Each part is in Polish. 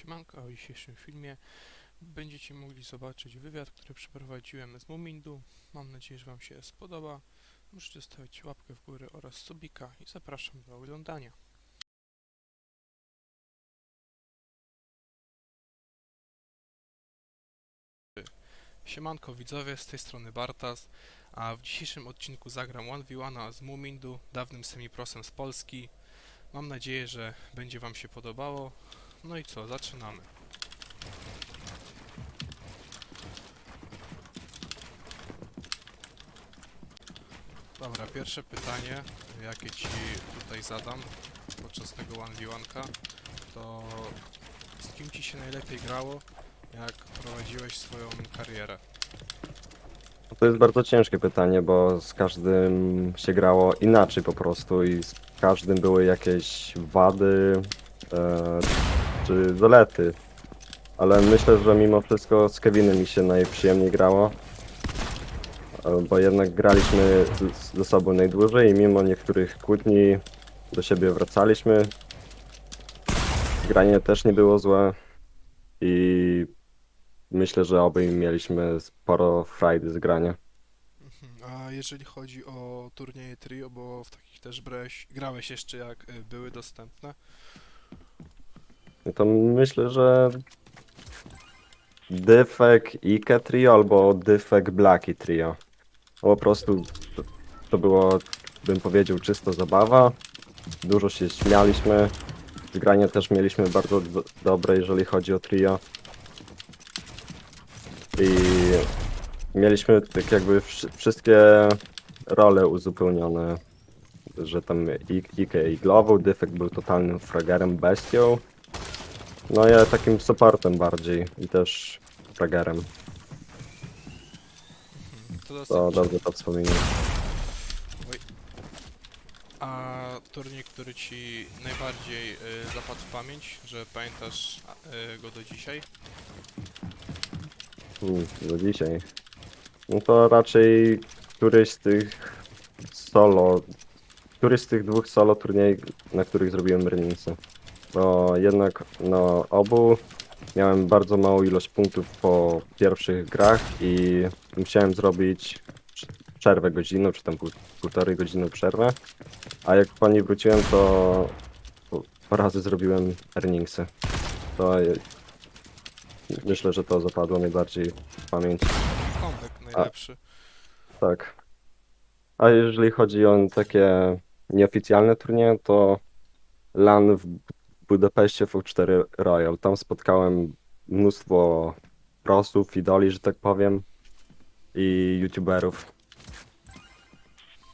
Siemanko, w dzisiejszym filmie będziecie mogli zobaczyć wywiad, który przeprowadziłem z Mumindu. Mam nadzieję, że Wam się spodoba. Możecie stawić łapkę w górę oraz subika i zapraszam do oglądania. Siemanko widzowie, z tej strony Bartas, a w dzisiejszym odcinku zagram 1v1 z Mumindu, dawnym semiprosem z Polski. Mam nadzieję, że będzie Wam się podobało. No i co, zaczynamy. Dobra, pierwsze pytanie, jakie Ci tutaj zadam podczas tego 1v1, to z kim Ci się najlepiej grało, jak prowadziłeś swoją karierę? To jest bardzo ciężkie pytanie, bo z każdym się grało inaczej po prostu i z każdym były jakieś wady e, czy. Ale myślę, że mimo wszystko z Kevinem mi się najprzyjemniej grało, e, bo jednak graliśmy ze sobą najdłużej i mimo niektórych kłótni do siebie wracaliśmy. Granie też nie było złe i myślę, że obaj mieliśmy sporo frajdy z grania. Mhm, A jeżeli chodzi o turnieje trio, bo w takich też brałeś, grałeś jeszcze jak y, były dostępne, To myślę, że Dyfek Ike Trio albo Dyfek Blaki Trio. Po prostu to, to było, bym powiedział, czysto zabawa. Dużo się śmialiśmy. Zgranie też mieliśmy bardzo do, dobre, jeżeli chodzi o trio. I mieliśmy tak jakby wszy- wszystkie role uzupełnione. Że tam Ik- Ike iglował, Dyfek był totalnym fragerem, bestią. No ja takim supportem bardziej i też fragerem. to dosyć... To dobrze to wspominam. A turniej, który ci najbardziej y, zapadł w pamięć, że pamiętasz y, go do dzisiaj? Hmm, do dzisiaj. No to raczej któryś z tych solo, któryś z tych dwóch solo turniej, na których zrobiłem earningsy. Bo jednak na obu miałem bardzo małą ilość punktów po pierwszych grach i musiałem zrobić przerwę godzinną, czy tam pół, półtorej godziny przerwę. A jak po niej wróciłem, to po- razy zrobiłem earningsy. To je- myślę, że to zapadło najbardziej w pamięć. Comeback najlepszy. Tak. A jeżeli chodzi o takie nieoficjalne turnieje, to LAN w Budapeszcie V4 Royal. Tam spotkałem mnóstwo prosów, idoli, że tak powiem, i youtuberów.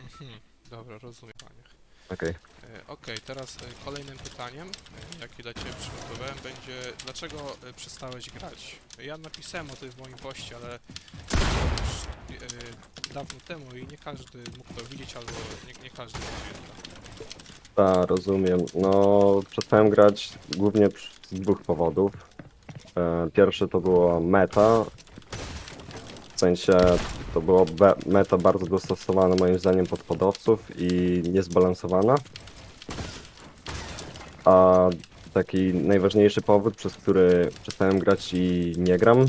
Mhm, Dobra, rozumiem. panie. Okej. E, Okej, teraz e, kolejnym pytaniem, e, jakie dla Ciebie przygotowałem, będzie dlaczego e, przestałeś grać? Ja napisałem o tym w moim poście, ale to już e, dawno temu i nie każdy mógł to widzieć, albo nie, nie każdy pamięta. Rozumiem. No, przestałem grać głównie z dwóch powodów. E, Pierwszy to było meta. W sensie to było meta bardzo dostosowana moim zdaniem pod podowców i niezbalansowana. A taki najważniejszy powód, przez który przestałem grać i nie gram,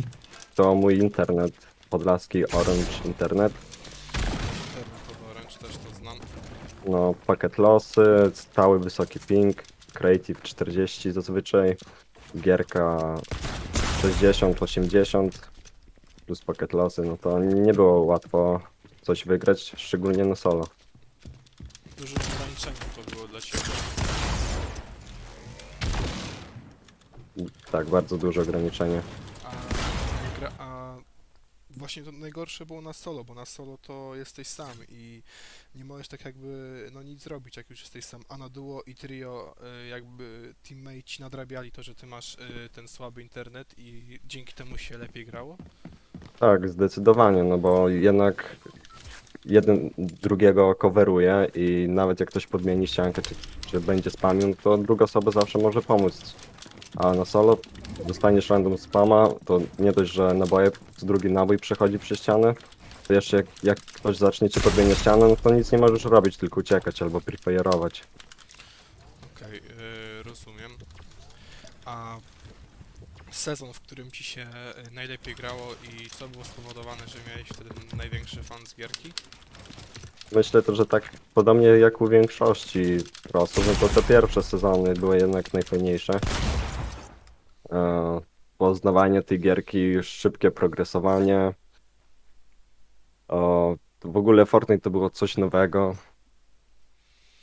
to mój internet. Podlaski Orange Internet. No, pakiet losy, stały wysoki ping, Creative 40 zazwyczaj, gierka 60, 80 plus pakiet losy, no to nie było łatwo coś wygrać, szczególnie na solo. Dużym ograniczeniem to było dla Ciebie. Tak, bardzo duże ograniczenie. Właśnie to najgorsze było na solo, bo na solo to jesteś sam i nie możesz tak jakby no nic zrobić, jak już jesteś sam. A na duo i trio y, jakby teammate ci nadrabiali to, że ty masz y, ten słaby internet i dzięki temu się lepiej grało. Tak, zdecydowanie, no bo jednak jeden drugiego coveruje i nawet jak ktoś podmieni ściankę, czy, czy będzie spamił, to druga osoba zawsze może pomóc. A na solo dostaniesz random spama, to nie dość, że naboje, co drugi nabój przechodzi przez ścianę, to jeszcze jak, jak ktoś zacznie cię podmieniać ścianę, no to nic nie możesz robić, tylko uciekać albo prefire'ować. Okej, y, rozumiem. A sezon, w którym ci się e, najlepiej grało i co było spowodowane, że miałeś wtedy największy fan z gierki? Myślę to, że tak podobnie jak u większości osób, no to te pierwsze sezony były jednak najfajniejsze. E, Poznawanie tej gierki, szybkie progresowanie. O, w ogóle Fortnite to było coś nowego.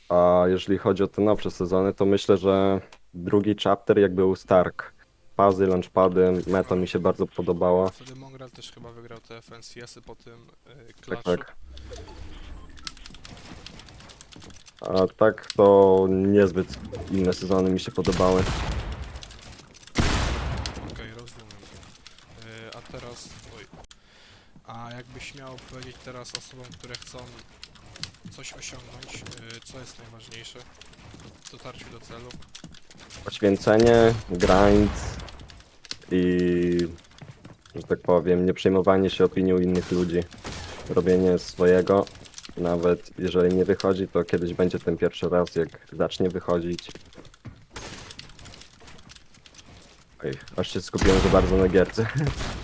A jeżeli chodzi o te nowsze sezony, to myślę, że drugi chapter jak był Stark. Pazy, launchpady, meta mi się bardzo podobała. Wtedy Mongrel też chyba wygrał te FNCS-y po tym e, Tak, tak. A tak to niezbyt inne sezony mi się podobały. Okej, rozumiem. E, a teraz... Oj. A jakbyś miał powiedzieć teraz osobom, które chcą coś osiągnąć, e, co jest najważniejsze w dotarciu do celu? Poświęcenie, grind i, że tak powiem, nie przejmowanie się opinią innych ludzi. Robienie swojego, nawet jeżeli nie wychodzi, to kiedyś będzie ten pierwszy raz, jak zacznie wychodzić. Oj, aż się skupiłem za bardzo na gierce.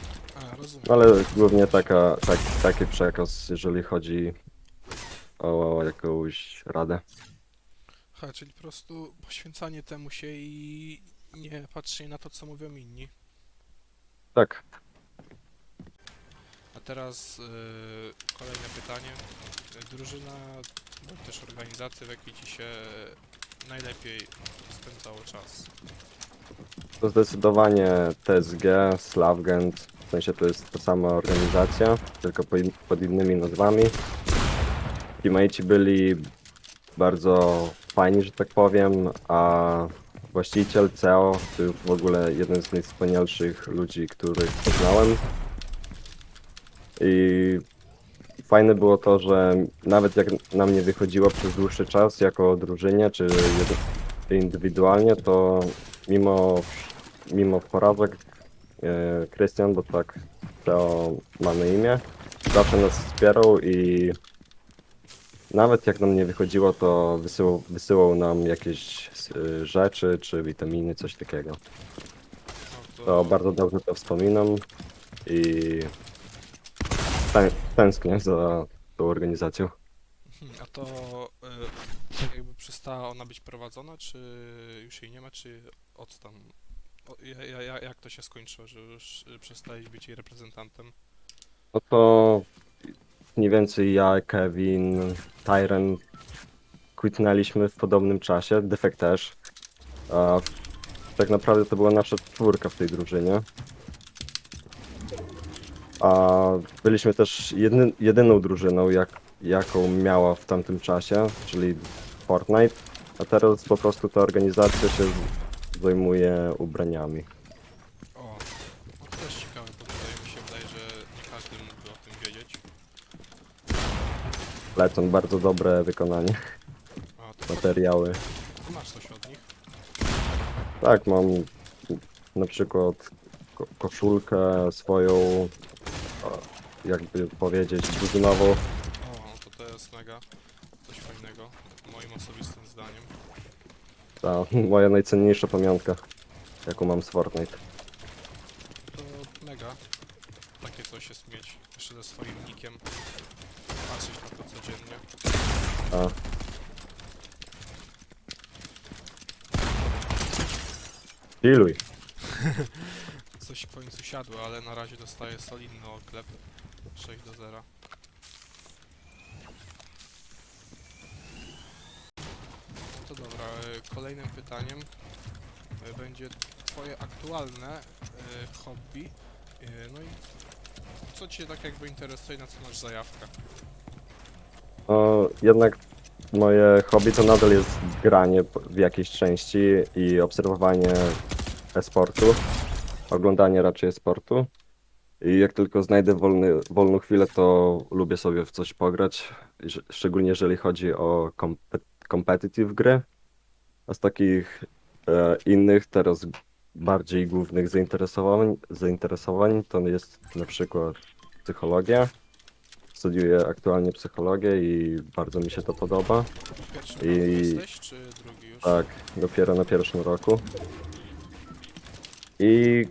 Ale głównie taka, tak, taki przekaz, jeżeli chodzi o, o jakąś radę. Ha, czyli po prostu poświęcanie temu się i nie patrzenie na to, co mówią inni. Tak, A teraz e, kolejne pytanie. Drużyna, bądź też organizacja, w jakiej ci się najlepiej spędzało czas? To zdecydowanie TSG, Slavgent, w sensie to jest ta sama organizacja, tylko pod innymi nazwami. Teammateci byli bardzo fajni, że tak powiem, a właściciel CEO to już w ogóle jeden z najwspanialszych ludzi, których poznałem. I fajne było to, że nawet jak nam nie wychodziło przez dłuższy czas jako drużynie czy indywidualnie, to mimo, mimo porażek e, Krystian, bo tak to ma na imię, zawsze nas wspierał i nawet jak nam nie wychodziło, to wysyłał, wysyłał nam jakieś e, rzeczy czy witaminy, coś takiego. To bardzo dobrze to wspominam i tę- tęsknię za tą organizacją. A to y, tak jakby przestała ona być prowadzona, czy już jej nie ma, czy od tam? O, ja, ja, ja- jak to się skończyło, że już y, przestałeś być jej reprezentantem? No to mniej więcej ja, Kevin, Tyren quitnęliśmy w podobnym czasie, Defekt też. A tak naprawdę to była nasza czwórka w tej drużynie. A byliśmy też jedyną drużyną, jak, jaką miała w tamtym czasie, czyli Fortnite. A teraz po prostu ta organizacja się zajmuje ubraniami. O, to też ciekawe, bo tutaj mi się wydaje, że nie każdy mógłby o tym wiedzieć. Lecą bardzo dobre wykonanie, A to materiały. ty masz coś od nich? Tak, mam na przykład ko koszulkę swoją, jakby powiedzieć, drużynową. Ta moja najcenniejsza pamiątka, jaką mam z Fortnite. To mega. Takie coś jest mieć jeszcze ze swoim nickiem. Patrzeć na to codziennie. A. Chilluj. Coś w końcu siadło, ale na razie dostaję solidny oklep. 6 do 0. No to dobra, e, kolejnym pytaniem e, będzie twoje aktualne e, hobby. No i co cię tak jakby interesuje, na co masz zajawkę? No, jednak moje hobby to nadal jest granie w jakiejś części i obserwowanie e-sportu, oglądanie raczej e-sportu. I jak tylko znajdę wolny, wolną chwilę, to lubię sobie w coś pograć, szczególnie jeżeli chodzi o kompe- competitive gry. A z takich e, innych, teraz bardziej głównych zainteresowań, zainteresowań to jest na przykład psychologia. Studiuję aktualnie psychologię i bardzo mi się to podoba. I- jesteś, czy drugi już? Tak, dopiero na pierwszym roku. I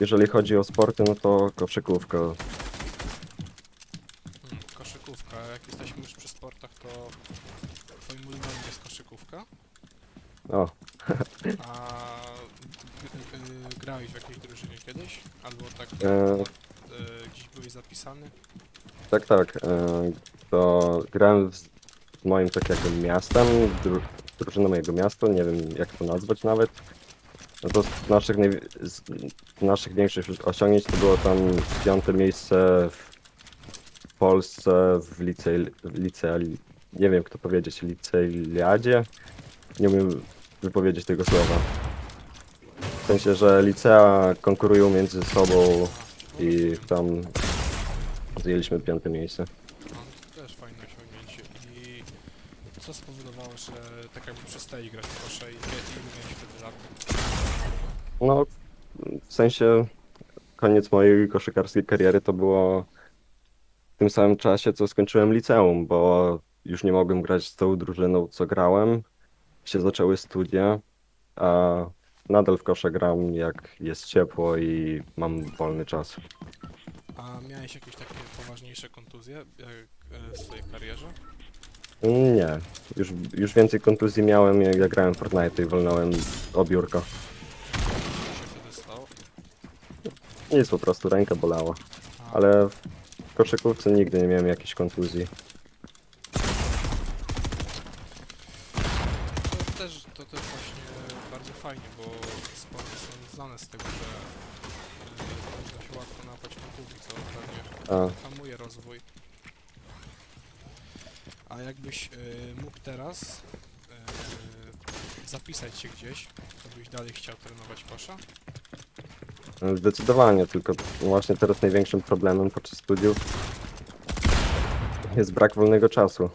jeżeli chodzi o sporty, no to koszykówka. Jak jesteśmy już przy sportach, to twoim ulubionym jest koszykówka. O, A g- y, grałeś w jakiejś drużynie kiedyś? Albo tak E. y, gdzieś byłeś zapisany? tak, tak. e, To grałem z z moim tak jakby miastem, dru, drużyną mojego miasta, nie wiem jak to nazwać nawet. No to z naszych, najwi- z naszych większych osiągnięć to było tam piąte miejsce w Polsce w licei, w nie wiem kto powiedzieć, liceiadzie? Nie umiem wypowiedzieć tego słowa. W sensie, że licea konkurują między sobą i tam zajęliśmy piąte miejsce. No, to też fajne osiągnięcie. I co spowodowało, że tak jakby przestali grać w kosze i ile miałeś wtedy lat? No, w sensie koniec mojej koszykarskiej kariery to było w tym samym czasie, co skończyłem liceum, bo już nie mogłem grać z tą drużyną, co grałem. Się zaczęły studia, a nadal w kosze gram, jak jest ciepło i mam wolny czas. A miałeś jakieś takie poważniejsze kontuzje jak e, w swojej karierze? Nie, już, już więcej kontuzji miałem, jak ja grałem w Fortnite i wolnąłem o biurko. Co się wtedy stało? Nic, po prostu ręka bolała. A, Ale w koszykówce nigdy nie miałem jakichś kontuzji. A, hamuje rozwój. A jakbyś e, mógł teraz e, zapisać się gdzieś, to byś dalej chciał trenować kosza? Zdecydowanie, tylko właśnie teraz największym problemem podczas studiów jest brak wolnego czasu.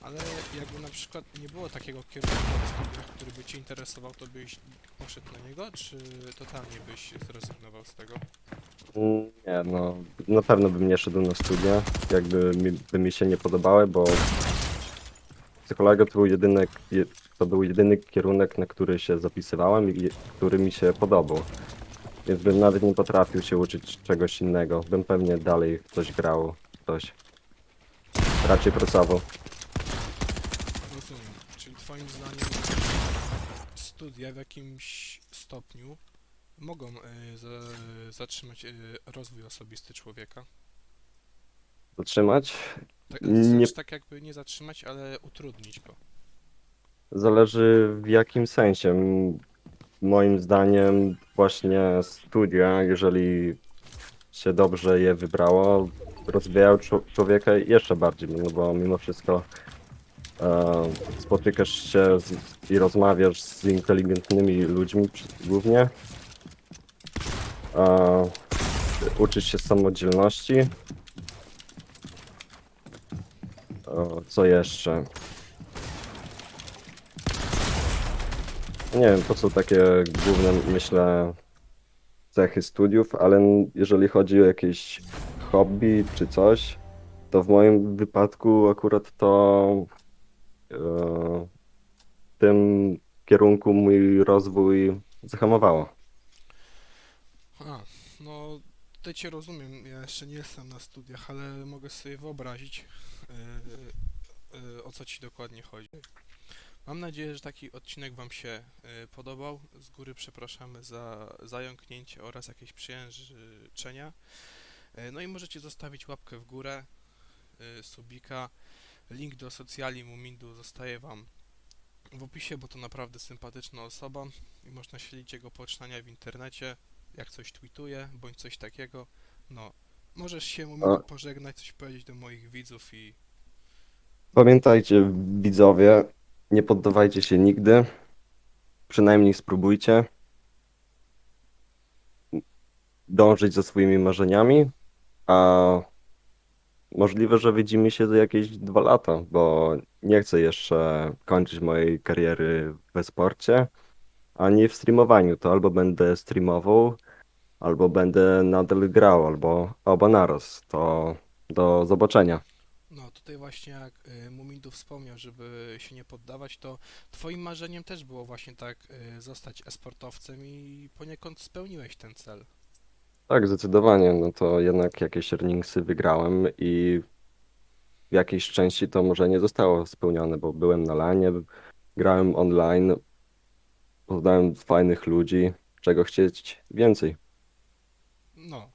Ale jakby na przykład nie było takiego kierunku na studiach, który by Cię interesował, to byś niego, czy totalnie byś zrezygnował z tego? Nie, no, na pewno bym nie szedł na studia, jakby mi, by mi się nie podobały, bo psychologia to był jedyny, je- to był jedyny kierunek, na który się zapisywałem i który mi się podobał. Więc bym nawet nie potrafił się uczyć czegoś innego. Bym pewnie dalej w coś grał, w coś. Raczej pracował. Rozumiem. Czyli Twoim zdaniem studia w jakimś stopniu mogą y, za, zatrzymać y, rozwój osobisty człowieka? Zatrzymać? Tak, Nie- znaczy, tak jakby nie zatrzymać, ale utrudnić go. Zależy w jakim sensie. M- Moim zdaniem właśnie studia, jeżeli się dobrze je wybrało, rozwijają czo- człowieka jeszcze bardziej, no bo mimo wszystko spotykasz się z, i rozmawiasz z inteligentnymi ludźmi głównie. E, uczysz się samodzielności. E, co jeszcze? Nie wiem, to są takie główne, myślę, cechy studiów, ale jeżeli chodzi o jakieś hobby czy coś, to w moim wypadku akurat to e, w tym kierunku mój rozwój zahamowało. A, no tutaj Cię rozumiem. Ja jeszcze nie jestem na studiach, ale mogę sobie wyobrazić, y, y, o co Ci dokładnie chodzi. Mam nadzieję, że taki odcinek Wam się podobał. Z góry przepraszamy za zająknięcie oraz jakieś przyjężyczenia. Y, No i możecie zostawić łapkę w górę, subika. Link do socjali Mumindu zostaje Wam w opisie, bo to naprawdę sympatyczna osoba i można śledzić jego poczynania w internecie, jak coś tweetuje, bądź coś takiego. No, możesz się Mumindu pożegnać, coś powiedzieć do moich widzów i Pamiętajcie, widzowie, nie poddawajcie się nigdy. Przynajmniej spróbujcie dążyć za swoimi marzeniami, a możliwe, że widzimy się za jakieś dwa lata, bo nie chcę jeszcze kończyć mojej kariery we sporcie, ani w streamowaniu. To albo będę streamował, albo będę nadal grał, albo oba naraz. To do zobaczenia. No, tutaj właśnie jak y, Mumindu wspomniał, żeby się nie poddawać, to twoim marzeniem też było właśnie tak y, zostać esportowcem i poniekąd spełniłeś ten cel. Tak, zdecydowanie. No to jednak jakieś earningsy wygrałem i w jakiejś części to może nie zostało spełnione, bo byłem na lanie, grałem online, poznałem fajnych ludzi, czego chcieć więcej. No,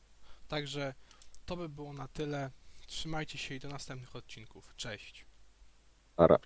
także to by było na tyle. Trzymajcie się i do następnych odcinków. Cześć. Ara.